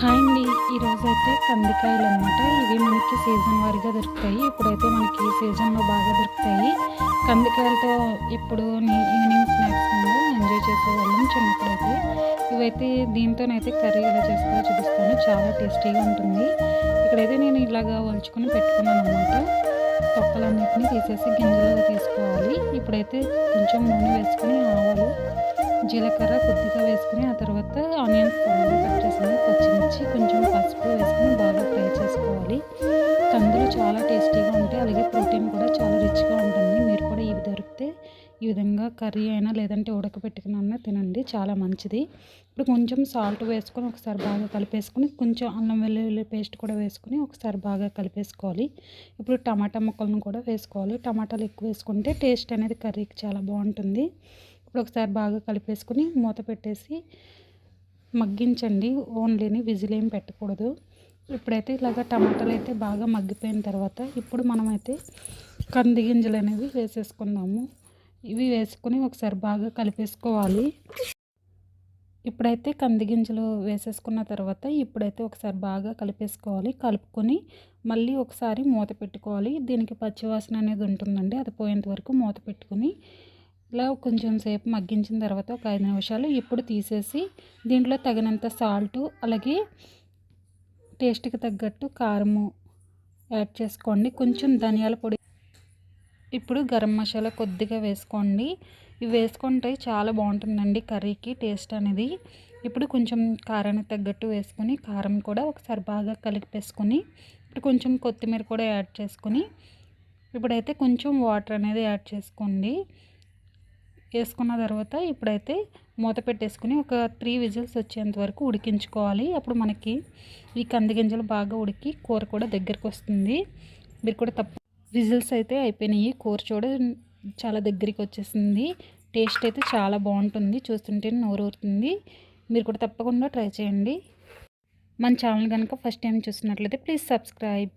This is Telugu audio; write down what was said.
హాయ్ అండి. ఈరోజు అయితే కందికాయలు అనమాట ఇవి మనకి సీజన్ వారిగా దొరుకుతాయి. ఇప్పుడైతే మనకి సీజన్లో బాగా దొరుకుతాయి. కందికాయలతో ఇప్పుడు ఈవినింగ్ స్నాక్స్ కింద ఎంజాయ్ చేసేవాళ్ళం చిన్నప్పుడైతే. ఇవైతే దీంతోనైతే కర్రీ ఎలా చేసుకోవాలో చూపిస్తాను. చాలా టేస్టీగా ఉంటుంది. ఇక్కడైతే నేను ఇలాగా వల్చుకొని పెట్టుకున్నాను అనమాట తొక్కలన్నింటినీ తీసేసి గింజలు తీసుకోవాలి. ఇప్పుడైతే కొంచెం నూనె వేసుకొని ఆవాలు జీలకర్ర కొద్దిగా వేసుకుని ఆ తర్వాత ఆనియన్స్ కట్ చేసుకుని పచ్చిమిర్చి టేస్టీగా ఉంటాయి అలాగే ప్రోటీన్ కూడా చాలా రిచ్గా ఉంటుంది. మీరు కూడా ఇవి దొరికితే ఈ విధంగా కర్రీ అయినా లేదంటే ఉడకబెట్టుకున్నా తినండి చాలా మంచిది. ఇప్పుడు కొంచెం సాల్ట్ వేసుకొని ఒకసారి బాగా కలిపేసుకొని కొంచెం అల్లం వెల్లుల్లి పేస్ట్ కూడా వేసుకొని ఒకసారి బాగా కలిపేసుకోవాలి. ఇప్పుడు టమాటా ముక్కలను కూడా వేసుకోవాలి. టమాటాలు ఎక్కువ వేసుకుంటే టేస్ట్ అనేది కర్రీకి చాలా బాగుంటుంది. ఇప్పుడు ఒకసారి బాగా కలిపేసుకుని మూత పెట్టేసి మగ్గించండి. ఓన్లీని విజిల్ ఏం పెట్టకూడదు. ఇప్పుడైతే ఇలాగ టమాటాలు అయితే బాగా మగ్గిపోయిన తర్వాత ఇప్పుడు మనమైతే కంది గింజలు అనేవి వేసేసుకుందాము ఇవి వేసుకొని ఒకసారి బాగా కలిపేసుకోవాలి. ఇప్పుడైతే కంది గింజలు వేసేసుకున్న తర్వాత ఇప్పుడైతే ఒకసారి బాగా కలిపేసుకోవాలి. కలుపుకొని మళ్ళీ ఒకసారి మూత పెట్టుకోవాలి. దీనికి పచ్చివాసన అనేది ఉంటుందండి. అది పోయేంత వరకు మూత పెట్టుకొని ఇలా కొంచెం సేపు మగ్గించిన తర్వాత ఒక ఐదు నిమిషాలు ఇప్పుడు తీసేసి దీంట్లో తగినంత సాల్టు అలాగే టేస్ట్కి తగ్గట్టు కారము యాడ్ చేసుకోండి. కొంచెం ధనియాల పొడి ఇప్పుడు గరం మసాలా కొద్దిగా వేసుకోండి. ఇవి వేసుకుంటే చాలా బాగుంటుందండి కర్రీకి టేస్ట్ అనేది. ఇప్పుడు కొంచెం కారానికి తగ్గట్టు వేసుకొని కారం కూడా ఒకసారి బాగా కలిపేసుకొని ఇప్పుడు కొంచెం కొత్తిమీర కూడా యాడ్ చేసుకొని ఇప్పుడైతే కొంచెం వాటర్ అనేది యాడ్ చేసుకోండి. వేసుకున్న తర్వాత ఇప్పుడైతే మూత పెట్టేసుకుని ఒక త్రీ విజిల్స్ వచ్చేంత వరకు ఉడికించుకోవాలి. అప్పుడు మనకి ఈ కంది గింజలు బాగా ఉడికి కూర కూడా దగ్గరకు వస్తుంది. మీరు కూడా తప్ప విజిల్స్ అయితే అయిపోయినాయి. కూర చూడ చాలా దగ్గరికి వచ్చేసింది. టేస్ట్ అయితే చాలా బాగుంటుంది. చూస్తుంటే నోరు ఊరుతుంది. మీరు కూడా తప్పకుండా ట్రై చేయండి. మన ఛానల్ కనుక ఫస్ట్ టైం చూసినట్లయితే ప్లీజ్ సబ్స్క్రైబ్.